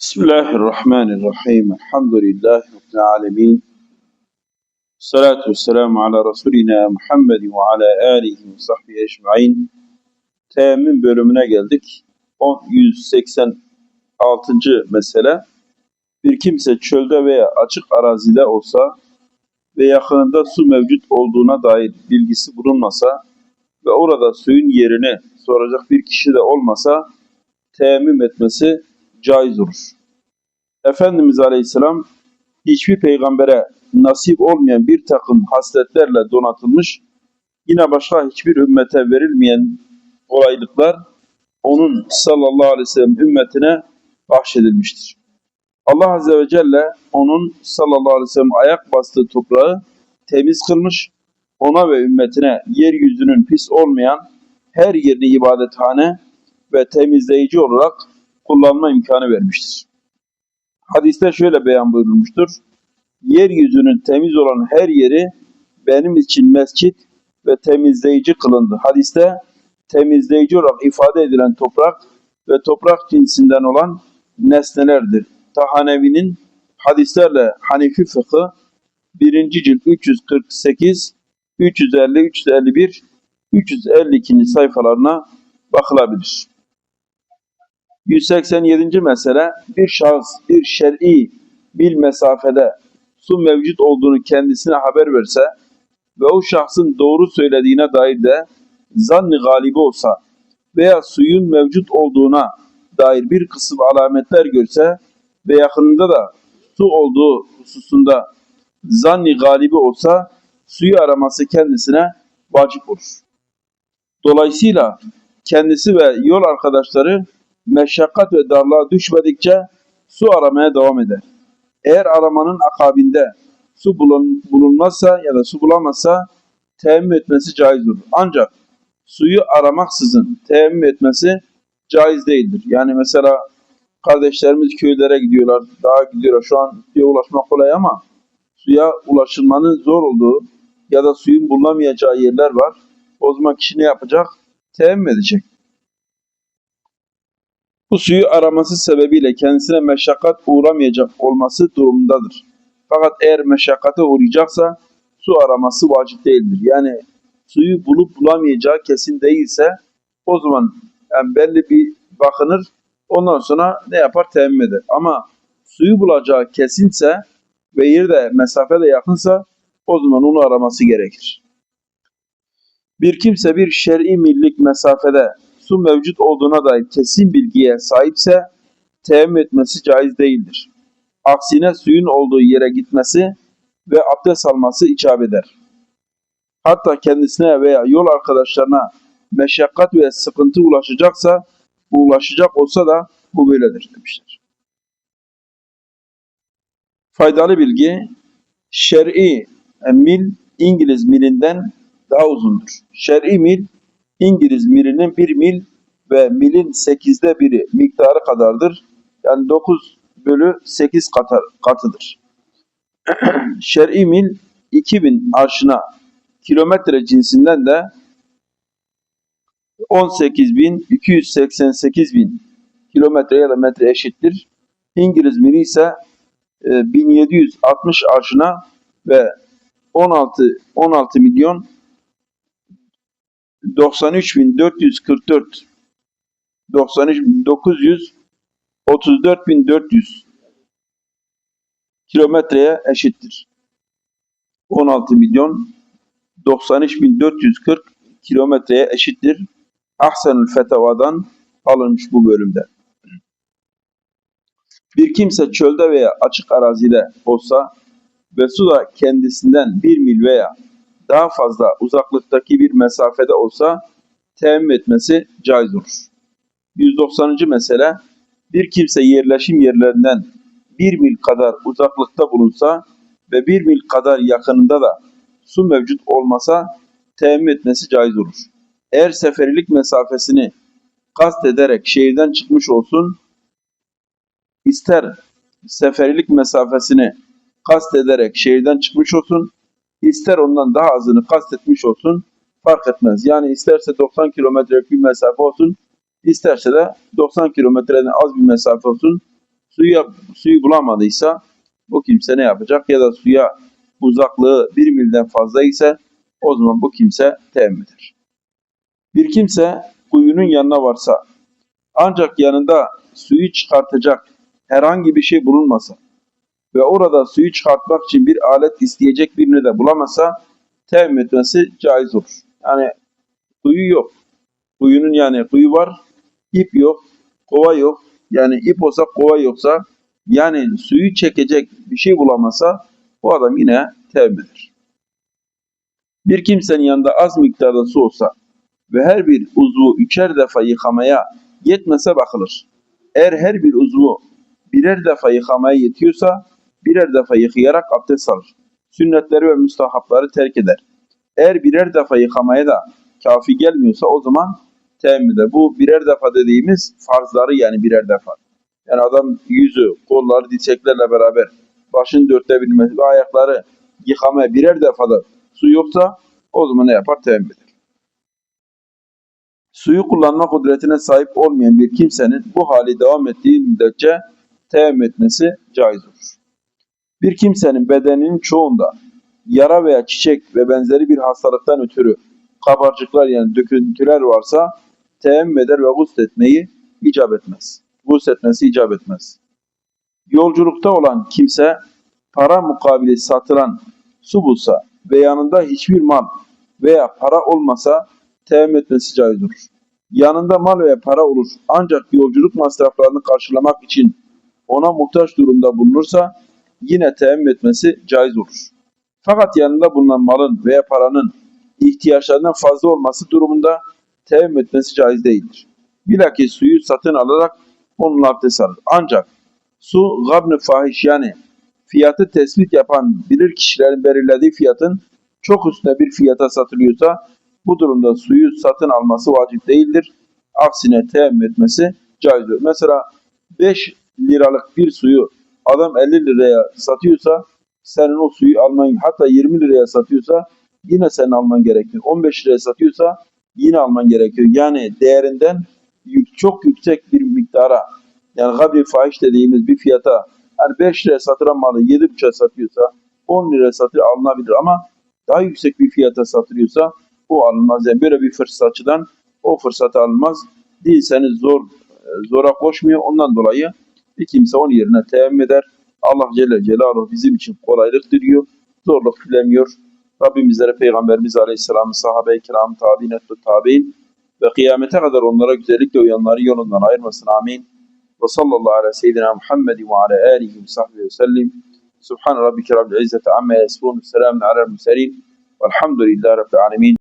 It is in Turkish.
Bismillahirrahmanirrahim. Elhamdülillahi Rabbil alemin. Salatu vesselamu ala Resulina Muhammed ve ala alihi ve sahbihi ecma'in. Temin bölümüne geldik. 186. mesele. Bir kimse çölde veya açık arazide olsa ve yakınında su mevcut olduğuna dair bilgisi bulunmasa ve orada suyun yerini soracak bir kişi de olmasa temim etmesi caiz olur. Efendimiz Aleyhisselam hiçbir peygambere nasip olmayan bir takım hasletlerle donatılmış, yine başka hiçbir ümmete verilmeyen kolaylıklar onun sallallahu aleyhi ve sellem ümmetine bahşedilmiştir. Allah Azze ve Celle onun sallallahu aleyhi ve sellem ayak bastığı toprağı temiz kılmış, ona ve ümmetine yeryüzünün pis olmayan her yerini ibadethane ve temizleyici olarak kullanma imkanı vermiştir. Hadiste şöyle beyan buyurulmuştur. Yeryüzünün temiz olan her yeri benim için mescit ve temizleyici kılındı. Hadiste temizleyici olarak ifade edilen toprak ve toprak cinsinden olan nesnelerdir. Tahanevi'nin hadislerle Hanefi fıkı 1. cilt 348, 350, 351, 352. sayfalarına bakılabilir. 187. mesele bir şahıs bir şer'i bil mesafede su mevcut olduğunu kendisine haber verse ve o şahsın doğru söylediğine dair de zanni galibi olsa veya suyun mevcut olduğuna dair bir kısım alametler görse ve yakınında da su olduğu hususunda zanni galibi olsa suyu araması kendisine vacip olur. Dolayısıyla kendisi ve yol arkadaşları meşakkat ve darlığa düşmedikçe su aramaya devam eder. Eğer aramanın akabinde su bulun, bulunmazsa ya da su bulamazsa teyemmüm etmesi caiz olur. Ancak suyu aramaksızın teyemmüm etmesi caiz değildir. Yani mesela kardeşlerimiz köylere gidiyorlar, daha gidiyorlar. Şu an suya ulaşmak kolay ama suya ulaşılmanın zor olduğu ya da suyun bulunamayacağı yerler var. O zaman kişi ne yapacak? Teyemmüm edecek. Bu suyu araması sebebiyle kendisine meşakkat uğramayacak olması durumundadır. Fakat eğer meşakkate uğrayacaksa su araması vacip değildir. Yani suyu bulup bulamayacağı kesin değilse o zaman yani belli bir bakınır ondan sonra ne yapar temmim eder. Ama suyu bulacağı kesinse ve yeri de mesafe de yakınsa o zaman onu araması gerekir. Bir kimse bir şer'i millik mesafede su mevcut olduğuna dair kesin bilgiye sahipse teyemmüm etmesi caiz değildir. Aksine suyun olduğu yere gitmesi ve abdest alması icap eder. Hatta kendisine veya yol arkadaşlarına meşakkat ve sıkıntı ulaşacaksa, ulaşacak olsa da bu böyledir demişler. Faydalı bilgi, şer'i mil İngiliz milinden daha uzundur. Şer'i mil İngiliz milinin bir mil ve milin sekizde biri miktarı kadardır. Yani 9 bölü 8 katar, katıdır. Şer'i mil 2000 arşına kilometre cinsinden de 18.288 bin kilometre ya da metre eşittir. İngiliz mili ise 1760 arşına ve 16 16 milyon 93.444 93.900 34.400 kilometreye eşittir. 16 milyon 93.440 kilometreye eşittir. Ahsenül Fetava'dan alınmış bu bölümde. Bir kimse çölde veya açık arazide olsa ve su da kendisinden bir mil veya daha fazla uzaklıktaki bir mesafede olsa teyemmüm etmesi caiz olur. 190. mesele bir kimse yerleşim yerlerinden bir mil kadar uzaklıkta bulunsa ve bir mil kadar yakınında da su mevcut olmasa teyemmüm etmesi caiz olur. Eğer seferilik mesafesini kast ederek şehirden çıkmış olsun, ister seferilik mesafesini kast ederek şehirden çıkmış olsun, ister ondan daha azını kastetmiş olsun fark etmez. Yani isterse 90 kilometrelik bir mesafe olsun, isterse de 90 kilometreden az bir mesafe olsun. Suyu, suyu bulamadıysa bu kimse ne yapacak? Ya da suya uzaklığı bir milden fazla ise o zaman bu kimse teyemmüm eder. Bir kimse kuyunun yanına varsa ancak yanında suyu çıkartacak herhangi bir şey bulunmasa ve orada suyu çıkartmak için bir alet isteyecek birini de bulamasa teyemmüm etmesi caiz olur. Yani kuyu yok. Kuyunun yani kuyu var, ip yok, kova yok. Yani ip olsa kova yoksa yani suyu çekecek bir şey bulamasa bu adam yine teyemmüm eder. Bir kimsenin yanında az miktarda su olsa ve her bir uzvu üçer defa yıkamaya yetmese bakılır. Eğer her bir uzvu birer defa yıkamaya yetiyorsa birer defa yıkayarak abdest alır. Sünnetleri ve müstahapları terk eder. Eğer birer defa yıkamaya da kafi gelmiyorsa o zaman teyemmüm eder. Bu birer defa dediğimiz farzları yani birer defa. Yani adam yüzü, kolları, dirseklerle beraber başın dörtte bilmesi ve ayakları yıkamaya birer defada su yoksa o zaman ne yapar? Teyemmüm eder. Suyu kullanma kudretine sahip olmayan bir kimsenin bu hali devam ettiği müddetçe teyemmüm etmesi caiz olur. Bir kimsenin bedeninin çoğunda yara veya çiçek ve benzeri bir hastalıktan ötürü kabarcıklar yani döküntüler varsa teyemmüm eder ve gusletmeyi icap etmez. Gusletmesi icap etmez. Yolculukta olan kimse para mukabili satılan su bulsa ve yanında hiçbir mal veya para olmasa teyemmüm etmesi caiz olur. Yanında mal veya para olur ancak yolculuk masraflarını karşılamak için ona muhtaç durumda bulunursa yine teyemmüm etmesi caiz olur. Fakat yanında bulunan malın veya paranın ihtiyaçlarından fazla olması durumunda teyemmüm etmesi caiz değildir. Bilakis suyu satın alarak onunla abdest alır. Ancak su gabn-ı fahiş yani fiyatı tespit yapan bilir kişilerin belirlediği fiyatın çok üstüne bir fiyata satılıyorsa bu durumda suyu satın alması vacip değildir. Aksine teyemmüm etmesi caizdir. Mesela 5 liralık bir suyu adam 50 liraya satıyorsa senin o suyu alman hatta 20 liraya satıyorsa yine senin alman gerekiyor. 15 liraya satıyorsa yine alman gerekiyor. Yani değerinden çok yüksek bir miktara yani gabri fahiş dediğimiz bir fiyata hani 5 liraya satılan malı 7,5'a satıyorsa 10 liraya satır alınabilir ama daha yüksek bir fiyata satılıyorsa bu alınmaz. Yani böyle bir fırsatçıdan o fırsatı alınmaz. Değilseniz zor zora koşmuyor. Ondan dolayı bir kimse onun yerine teyemmüm eder. Allah Celle Celaluhu bizim için kolaylık diliyor. Zorluk dilemiyor. Rabbim bizlere Peygamberimiz Aleyhisselam'ın sahabe-i kiram, tabi'in, ettu tabi'in ve kıyamete kadar onlara güzellikle uyanları yolundan ayırmasın. Amin. Ve sallallahu ala seyyidina Muhammed ve ala alihi ve sahbihi ve sellim. Subhan rabbike rabbil izzeti amma yasifun. Selamun ala murselin. Velhamdülillahi rabbil alemin.